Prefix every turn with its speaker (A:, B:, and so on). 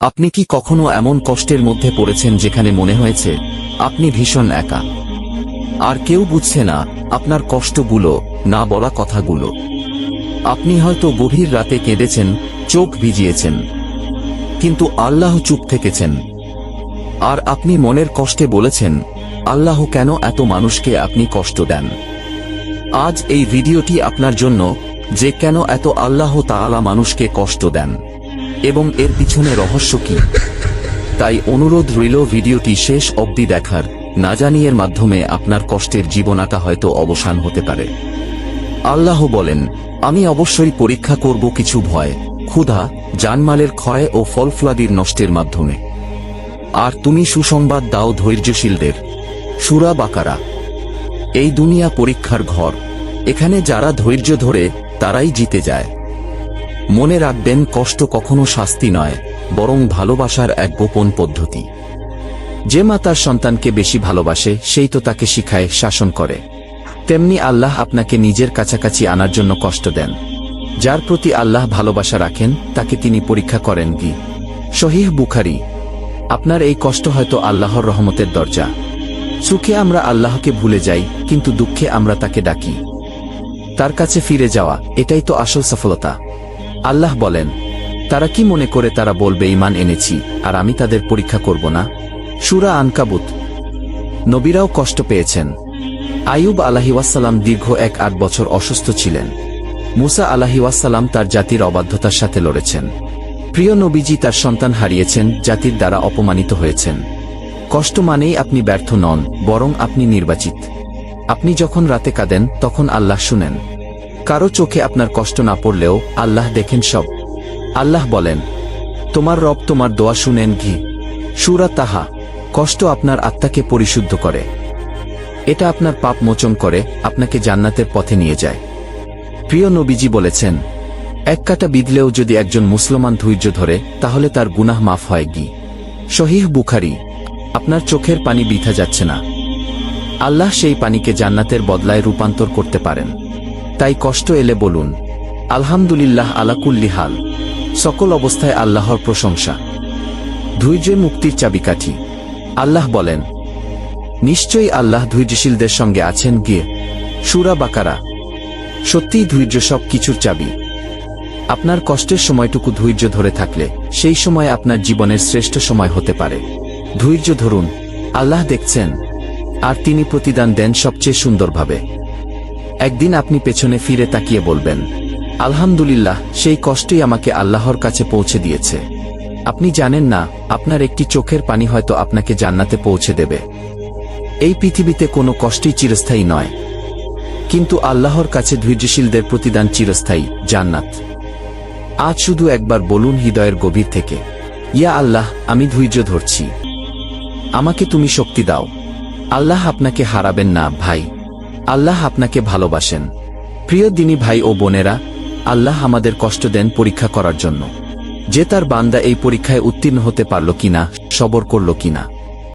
A: আপনি কি কখনো এমন কষ্টের মধ্যে পড়েছেন যেখানে মনে হয়েছে, আপনি ভীষণ একা? আর কেউ বুঝছে না, আপনার কষ্টগুলো, না বলা কথাগুলো। আপনি হয়তো গভীর রাতে কেঁদেছেন, চোখ ভিজিয়েছেন। কিন্তু আল্লাহ চুপ থেকেছেন। আর আপনি মনের কষ্টে বলেছেন, আল্লাহ কেন এত মানুষকে আপনি কষ্ট দেন? আজ এই ভিডিওটি আপনার জন্য, যে কেন এত আল্লাহ তাআলা মানুষকে কষ্ট দেন। এবং এর পিছনে রহস্য কি? তাই অনুরোধ রইল ভিডিওটি শেষ অবধি দেখার। না জানি এর মাধ্যমে আপনার কষ্টের জীবনাটা হয়তো অবসান হতে পারে। আল্লাহ বলেন, আমি অবশ্যই পরীক্ষা করব কিছু ভয়, ক্ষুধা, জানমালের ক্ষয় ও ফলফলাদির নষ্টের মাধ্যমে। আর তুমি সুসংবাদ দাও ধৈর্যশীলদের। সুরা বাকারা। এই দুনিয়া পরীক্ষার ঘর। এখানে যারা ধৈর্য ধরে, তারাই জিতে যায়। মনে রাখবেন, কষ্ট কখনো শাস্তি নয়, বরং ভালোবাসার এক গোপন পদ্ধতি। যে মা তার সন্তানকে বেশি ভালোবাসে, সেই তো তাকে শিখায়, শাসন করে। তেমনি আল্লাহ আপনাকে নিজের কাছাকাছি আনার জন্য কষ্ট দেন। যার প্রতি আল্লাহ ভালোবাসা রাখেন, তাকে তিনি পরীক্ষা করেন কি? শহীহ বুখারি। আপনার এই কষ্ট হয়তো আল্লাহর রহমতের দরজা। সুখে আমরা আল্লাহকে ভুলে যাই, কিন্তু দুঃখে আমরা তাকে ডাকি। তার কাছে ফিরে যাওয়া, এটাই তো আসল সফলতা। আল্লাহ বলেন, তারা কি মনে করে তারা বলবে ইমান এনেছি, আর আমি তাদের পরীক্ষা করব না? সুরা আনকাবুত। নবীরাও কষ্ট পেয়েছেন। আয়ুব আলাহিওয়াসাল্লাম দীর্ঘ এক আট বছর অসুস্থ ছিলেন। মুসা আলাহিওয়াসাল্লাম তার জাতির অবাধ্যতার সাথে লড়েছেন। প্রিয় নবীজি তার সন্তান হারিয়েছেন, জাতির দ্বারা অপমানিত হয়েছেন। কষ্ট মানেই আপনি ব্যর্থ নন, বরং আপনি নির্বাচিত। আপনি যখন রাতে কাঁদেন, তখন আল্লাহ শুনেন কারও চোখে আপনার কষ্ট না পড়লেও আল্লাহ দেখেন সব। আল্লাহ বলেন, তোমার রব তোমার দোয়া শুনেন ঘি। সুরা তাহা, কষ্ট আপনার আত্মাকে পরিশুদ্ধ করে। এটা আপনার পাপ মোচন করে, আপনাকে জান্নাতের পথে নিয়ে যায়। প্রিয় নবীজি বলেছেন, এক কাটা বিধলেও যদি একজন মুসলমান ধৈর্য ধরে, তাহলে তার গুনাহ মাফ হয় গি শহীহ বুখারি, আপনার চোখের পানি বৃথা যাচ্ছে না। আল্লাহ সেই পানিকে জান্নাতের বদলায় রূপান্তর করতে পারেন। তাই কষ্ট এলে বলুন, আলহামদুলিল্লাহ আলাকুল্লি হাল। সকল অবস্থায় আল্লাহর প্রশংসা। ধৈর্যে মুক্তির চাবিকাঠি। আল্লাহ বলেন, নিশ্চয়ই আল্লাহ ধৈর্যশীলদের সঙ্গে আছেন গিয়ে। সুরা বাকারা। সত্যিই ধৈর্য সব কিছুর চাবি। আপনার কষ্টের সময়টুকু ধৈর্য ধরে থাকলে সেই সময় আপনার জীবনের শ্রেষ্ঠ সময় হতে পারে। ধৈর্য ধরুন, আল্লাহ দেখছেন, আর তিনি প্রতিদান দেন সবচেয়ে সুন্দরভাবে। একদিন আপনি পেছনে ফিরে তাকিয়ে বলবেন, আলহামদুলিল্লাহ, সেই কষ্টই আমাকে আল্লাহর কাছে পৌঁছে দিয়েছে। আপনি জানেন না, আপনার একটি চোখের পানি হয়তো আপনাকে জান্নাতে পৌঁছে দেবে। এই পৃথিবীতে কোনো কষ্টই চিরস্থায়ী নয়। কিন্তু আল্লাহর কাছে ধৈর্যশীলদের প্রতিদান চিরস্থায়ী, জান্নাত। আজ শুধু একবার বলুন হৃদয়ের গভীর থেকে, ইয়া আল্লাহ, আমি ধৈর্য ধরছি। আমাকে তুমি শক্তি দাও। আল্লাহ আপনাকে হারাবেন না, ভাই। আল্লাহ আপনাকে ভালোবাসেন। প্রিয় দিনী ভাই ও বোনেরা, আল্লাহ আমাদের কষ্ট দেন পরীক্ষা করার জন্য। যে তার বান্দা এই পরীক্ষায় উত্তীর্ণ হতে পারল কিনা, সবর করল কিনা।